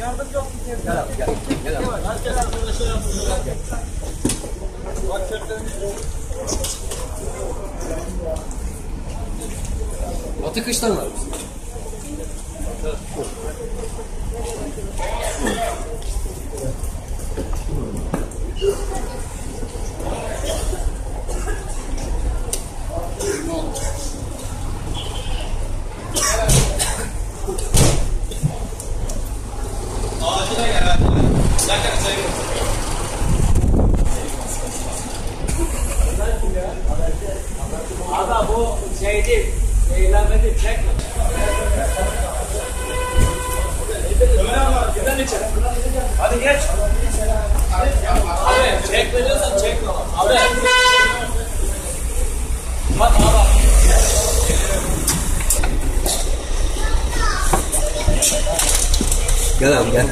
Yardımcı olsun diye. Gel abi gel. Gel abi. Herkes arkadaşa yapsın. Bak çöplerimiz Atı kıştan var. Acile Aga bu şey değil. Eğlenme değil. Çekme. Hadi geç. Abi çekme diyorsan çekme. Abi. Bak abi. Gel abi gel.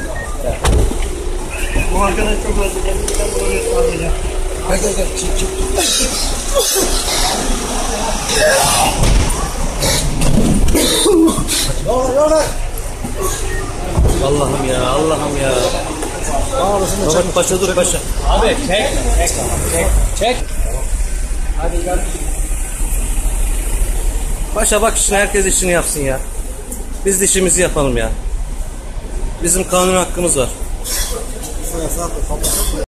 Bu arkadaş çok fazla kendisinden sağlayacak. Gel gel gel. Çık çık. Allah'ım ya Allah'ım ya. Baba paşa dur paşa. Abi çekme. Çekme. Çek. Çek. Hadi gel. Paşa bak işini herkes işini yapsın ya. Biz de işimizi yapalım ya. Bizim kanun hakkımız var. começar, pessoal.